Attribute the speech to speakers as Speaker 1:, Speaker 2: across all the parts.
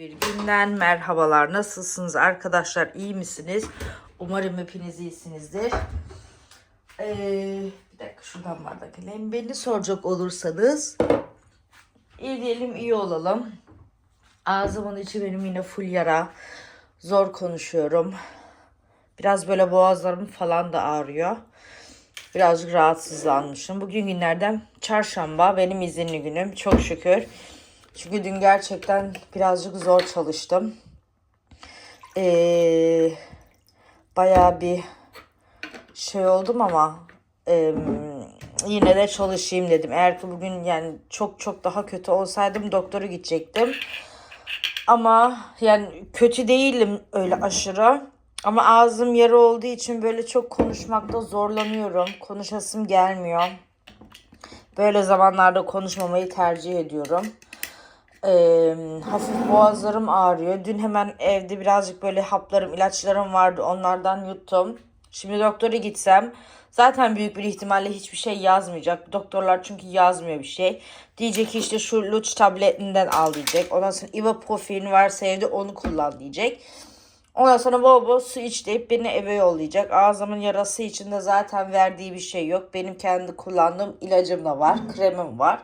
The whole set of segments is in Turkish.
Speaker 1: bir günden merhabalar. Nasılsınız arkadaşlar? İyi misiniz? Umarım hepiniz iyisinizdir. Ee, bir dakika şuradan bardak alayım. Beni soracak olursanız iyi diyelim iyi olalım. Ağzımın içi benim yine full yara. Zor konuşuyorum. Biraz böyle boğazlarım falan da ağrıyor. Birazcık rahatsızlanmışım. Bugün günlerden çarşamba benim izinli günüm. Çok şükür. Çünkü dün gerçekten birazcık zor çalıştım. Ee, bayağı bir şey oldum ama e, yine de çalışayım dedim. Eğer ki bugün yani çok çok daha kötü olsaydım doktora gidecektim. Ama yani kötü değilim öyle aşırı. Ama ağzım yara olduğu için böyle çok konuşmakta zorlanıyorum. Konuşasım gelmiyor. Böyle zamanlarda konuşmamayı tercih ediyorum. Ee, hafif boğazlarım ağrıyor. Dün hemen evde birazcık böyle haplarım, ilaçlarım vardı. Onlardan yuttum. Şimdi doktora gitsem zaten büyük bir ihtimalle hiçbir şey yazmayacak. Doktorlar çünkü yazmıyor bir şey. Diyecek ki işte şu Luç tabletinden al diyecek. Ondan sonra ibuprofen varsa evde onu kullan diyecek. Ondan sonra bol bol su iç deyip beni eve yollayacak. Ağzımın yarası içinde zaten verdiği bir şey yok. Benim kendi kullandığım ilacım da var. Kremim var.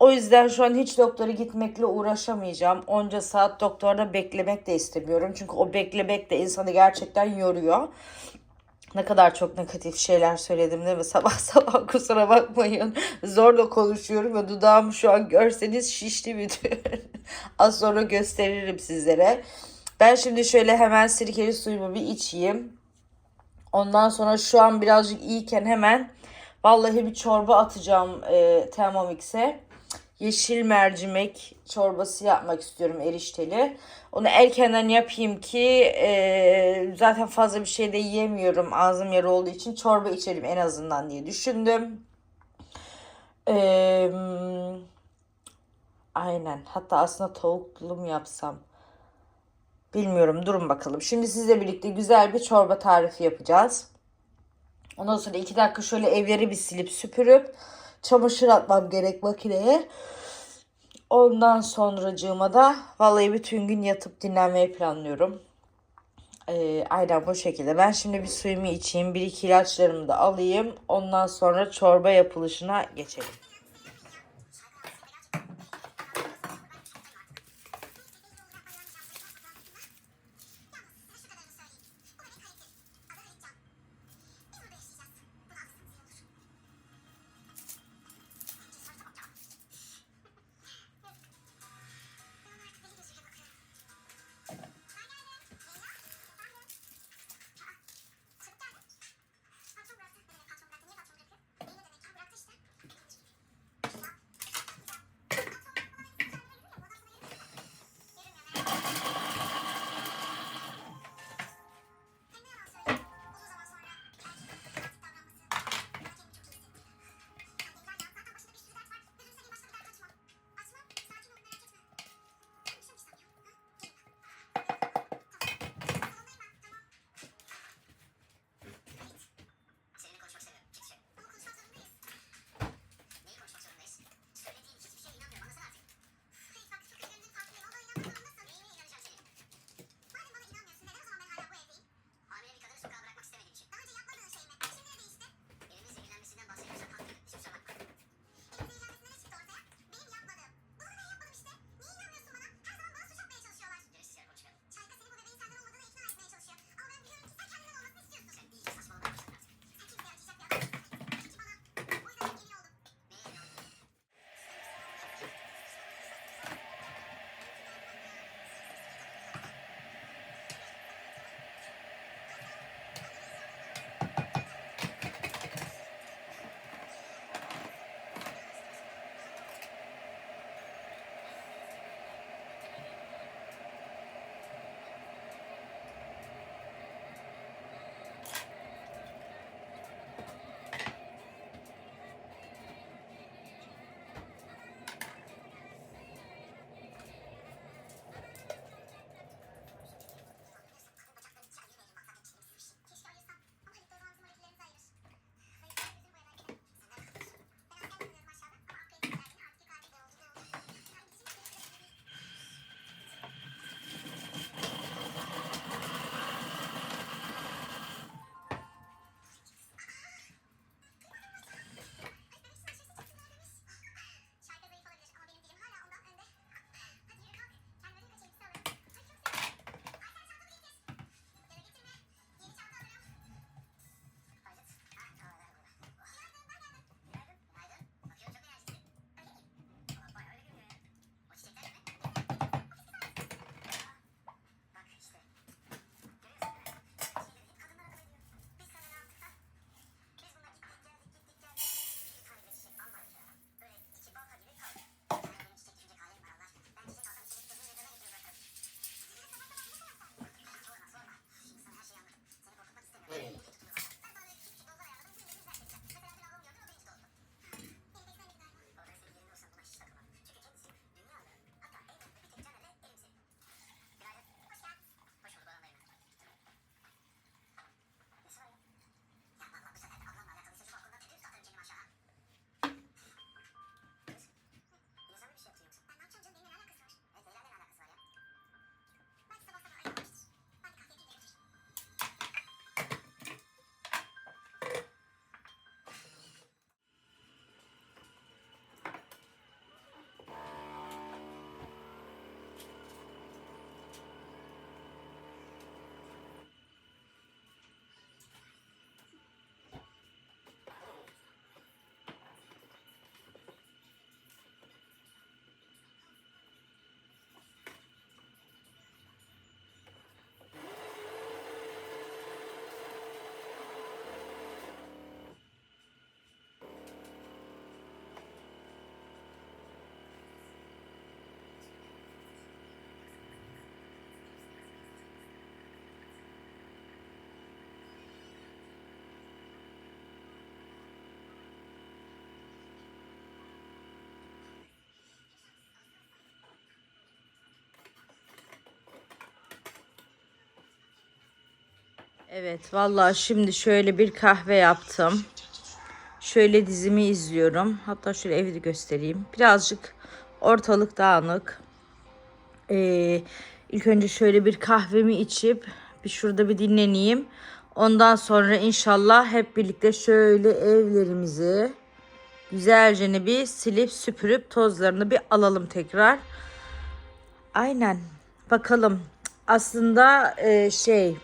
Speaker 1: O yüzden şu an hiç doktora gitmekle uğraşamayacağım. Onca saat doktorda beklemek de istemiyorum. Çünkü o beklemek de insanı gerçekten yoruyor. Ne kadar çok negatif şeyler söyledim değil mi? Sabah sabah kusura bakmayın. Zorla konuşuyorum ve dudağımı şu an görseniz şişti bütün. Az sonra gösteririm sizlere. Ben şimdi şöyle hemen sirkeli suyumu bir içeyim. Ondan sonra şu an birazcık iyiken hemen vallahi bir çorba atacağım e, Thermomix'e. Yeşil mercimek çorbası yapmak istiyorum erişteli. Onu erkenden yapayım ki e, zaten fazla bir şey de yiyemiyorum ağzım yara olduğu için çorba içerim en azından diye düşündüm. E, aynen hatta aslında tavuklu mu yapsam bilmiyorum durun bakalım. Şimdi sizle birlikte güzel bir çorba tarifi yapacağız. Ondan sonra iki dakika şöyle evleri bir silip süpürüp çamaşır atmam gerek makineye. Ondan sonracığıma da vallahi bütün gün yatıp dinlenmeyi planlıyorum. Ee, aynen bu şekilde. Ben şimdi bir suyumu içeyim. Bir iki ilaçlarımı da alayım. Ondan sonra çorba yapılışına geçelim. Evet vallahi şimdi şöyle bir kahve yaptım. Şöyle dizimi izliyorum. Hatta şöyle evi de göstereyim. Birazcık ortalık dağınık. Ee, ilk önce şöyle bir kahvemi içip bir şurada bir dinleneyim. Ondan sonra inşallah hep birlikte şöyle evlerimizi güzelce bir silip süpürüp tozlarını bir alalım tekrar. Aynen. Bakalım. Aslında e, şey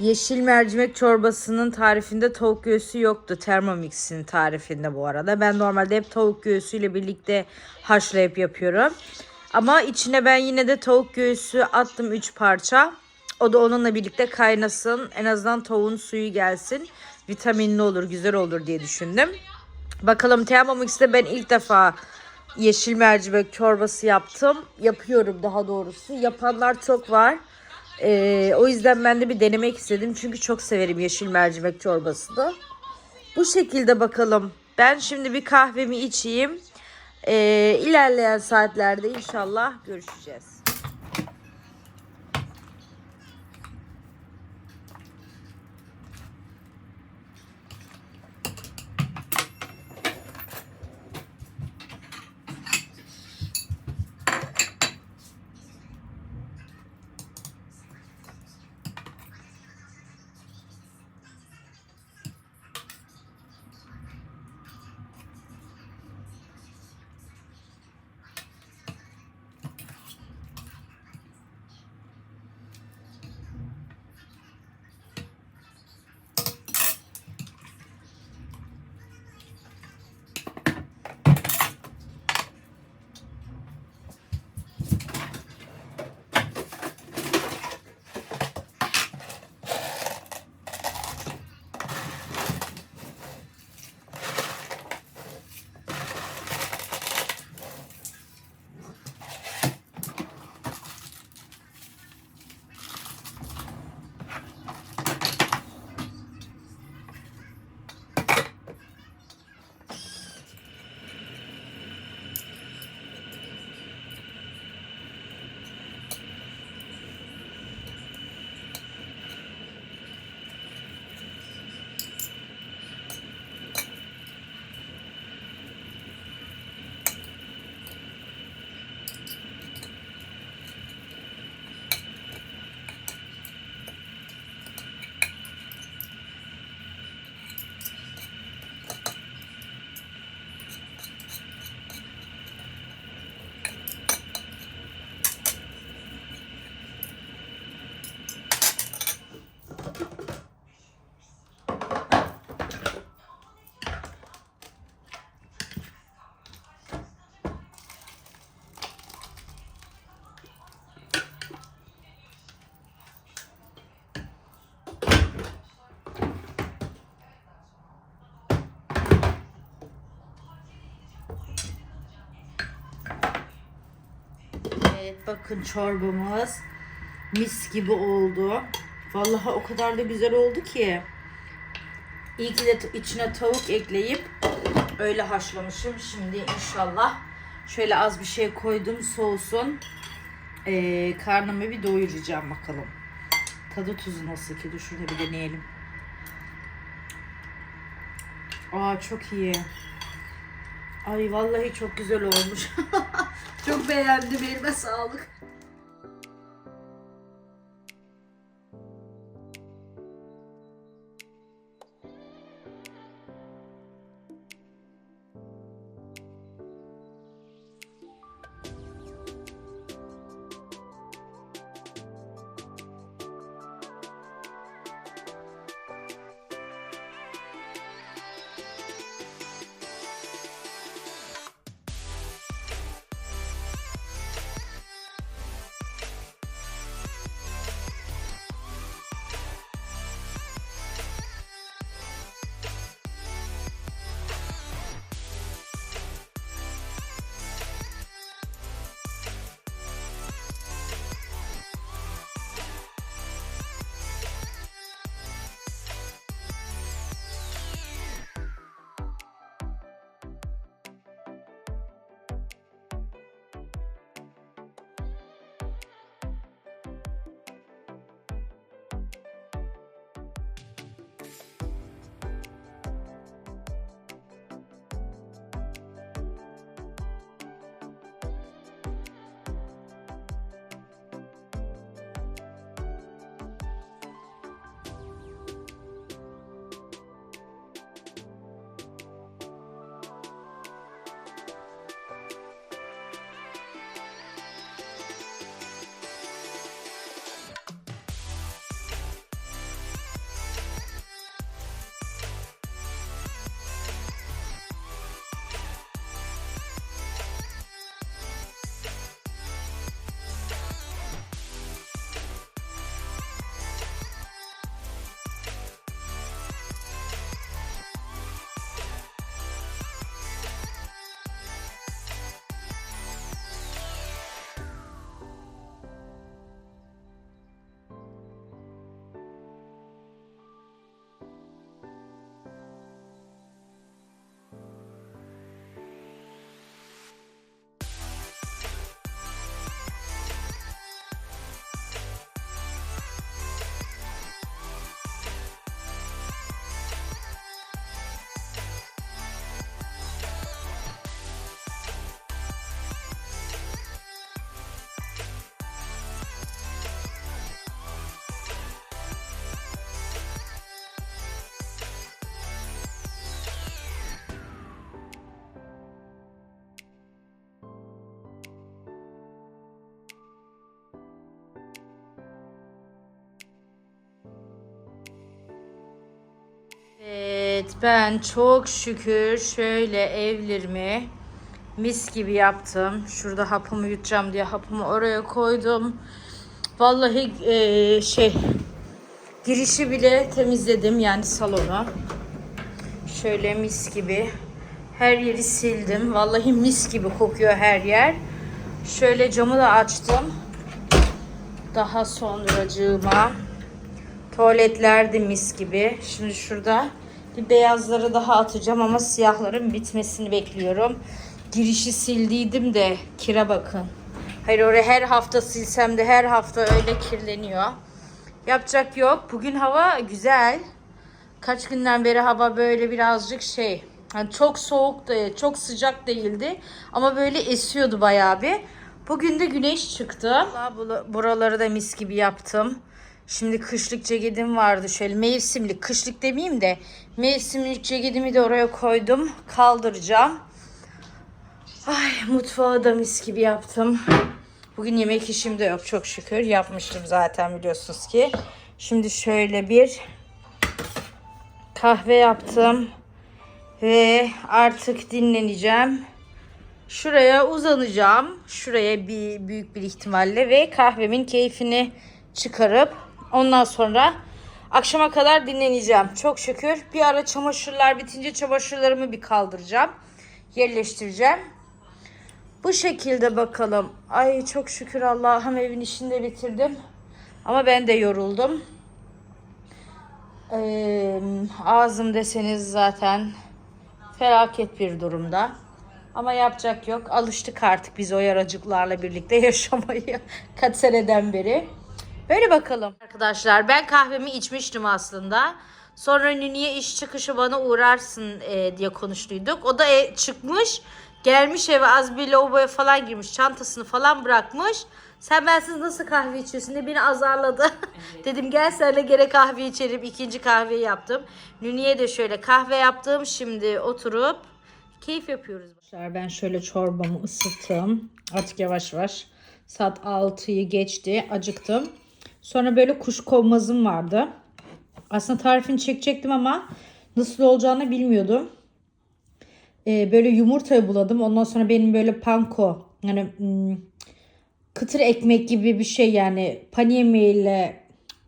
Speaker 1: Yeşil mercimek çorbasının tarifinde tavuk göğsü yoktu. Thermomix'in tarifinde bu arada. Ben normalde hep tavuk göğsüyle birlikte haşlayıp yapıyorum. Ama içine ben yine de tavuk göğsü attım 3 parça. O da onunla birlikte kaynasın. En azından tavuğun suyu gelsin. Vitaminli olur, güzel olur diye düşündüm. Bakalım Thermomix'te ben ilk defa yeşil mercimek çorbası yaptım. Yapıyorum daha doğrusu. Yapanlar çok var. Ee, o yüzden ben de bir denemek istedim. Çünkü çok severim yeşil mercimek çorbasını. Bu şekilde bakalım. Ben şimdi bir kahvemi içeyim. Ee, ilerleyen saatlerde inşallah görüşeceğiz. Evet bakın çorbamız mis gibi oldu. Vallahi o kadar da güzel oldu ki. İyi ki de içine tavuk ekleyip öyle haşlamışım. Şimdi inşallah şöyle az bir şey koydum soğusun. Ee, karnımı bir doyuracağım bakalım. Tadı tuzu nasıl ki? Dur şurada bir deneyelim. Aa çok iyi. Ay vallahi çok güzel olmuş. çok beğendim. Elime sağlık. Evet ben çok şükür şöyle evlerimi mis gibi yaptım. Şurada hapımı yutacağım diye hapımı oraya koydum. Vallahi eee, şey girişi bile temizledim yani salonu. Şöyle mis gibi her yeri sildim. Vallahi mis gibi kokuyor her yer. Şöyle camı da açtım. Daha sonracığıma tuvaletler de mis gibi. Şimdi şurada bir beyazları daha atacağım ama siyahların bitmesini bekliyorum. Girişi sildiydim de kire bakın. Hayır oraya her hafta silsem de her hafta öyle kirleniyor. Yapacak yok. Bugün hava güzel. Kaç günden beri hava böyle birazcık şey. Hani çok soğuk da çok sıcak değildi. Ama böyle esiyordu bayağı bir. Bugün de güneş çıktı. Buraları da mis gibi yaptım. Şimdi kışlık ceketim vardı şöyle mevsimlik. Kışlık demeyeyim de mevsimlik ceketimi de oraya koydum. Kaldıracağım. Ay mutfağı da mis gibi yaptım. Bugün yemek işim de yok çok şükür. Yapmıştım zaten biliyorsunuz ki. Şimdi şöyle bir kahve yaptım. Ve artık dinleneceğim. Şuraya uzanacağım. Şuraya bir büyük bir ihtimalle ve kahvemin keyfini çıkarıp ondan sonra akşama kadar dinleneceğim. Çok şükür. Bir ara çamaşırlar bitince çamaşırlarımı bir kaldıracağım. Yerleştireceğim. Bu şekilde bakalım. Ay çok şükür Allah'ım evin işini de bitirdim. Ama ben de yoruldum. Ee, ağzım deseniz zaten felaket bir durumda. Ama yapacak yok. Alıştık artık biz o yaracıklarla birlikte yaşamayı kaç seneden beri. Böyle bakalım. Arkadaşlar ben kahvemi içmiştim aslında. Sonra niye iş çıkışı bana uğrarsın e, diye konuştuyduk. O da e, çıkmış. Gelmiş eve az bir lavaboya falan girmiş. Çantasını falan bırakmış. Sen bensiz nasıl kahve içiyorsun diye beni azarladı. Dedim gel senle gene kahve içelim. İkinci kahveyi yaptım. Nuniye de şöyle kahve yaptım. Şimdi oturup keyif yapıyoruz. Ben şöyle çorbamı ısıttım. Artık yavaş yavaş. Saat 6'yı geçti. Acıktım. Sonra böyle kuş kovmazım vardı. Aslında tarifini çekecektim ama nasıl olacağını bilmiyordum. Ee, böyle yumurtayı buladım. Ondan sonra benim böyle panko yani hmm, kıtır ekmek gibi bir şey yani pani yemeğiyle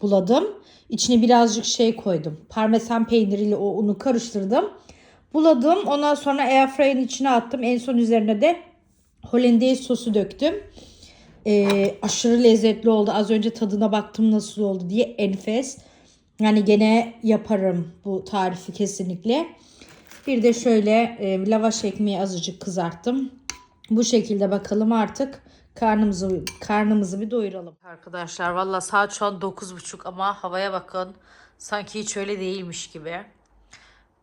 Speaker 1: buladım. İçine birazcık şey koydum. Parmesan peyniriyle o unu karıştırdım. Buladım. Ondan sonra airfryer'ın içine attım. En son üzerine de hollandaise sosu döktüm. Ee, aşırı lezzetli oldu. Az önce tadına baktım nasıl oldu diye enfes. Yani gene yaparım bu tarifi kesinlikle. Bir de şöyle e, lavaş ekmeği azıcık kızarttım. Bu şekilde bakalım artık karnımızı karnımızı bir doyuralım. Arkadaşlar valla saat şu an 9.30 ama havaya bakın. Sanki hiç öyle değilmiş gibi.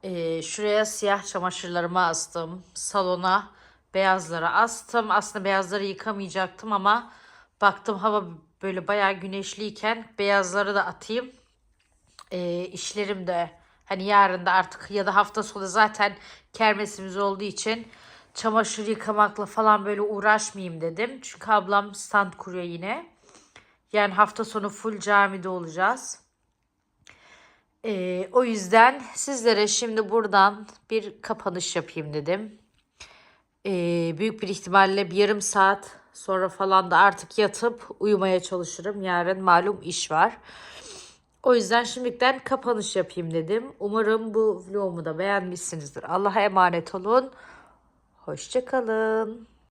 Speaker 1: Ee, şuraya siyah çamaşırlarımı astım. Salona beyazları astım. Aslında beyazları yıkamayacaktım ama baktım hava böyle bayağı güneşliyken beyazları da atayım. Ee, işlerim de hani yarın da artık ya da hafta sonu zaten kermesimiz olduğu için çamaşır yıkamakla falan böyle uğraşmayayım dedim. Çünkü ablam stand kuruyor yine. Yani hafta sonu full camide olacağız. Ee, o yüzden sizlere şimdi buradan bir kapanış yapayım dedim. Ee, büyük bir ihtimalle bir yarım saat sonra falan da artık yatıp uyumaya çalışırım. Yarın malum iş var. O yüzden şimdiden kapanış yapayım dedim. Umarım bu vlogumu da beğenmişsinizdir. Allah'a emanet olun. Hoşçakalın.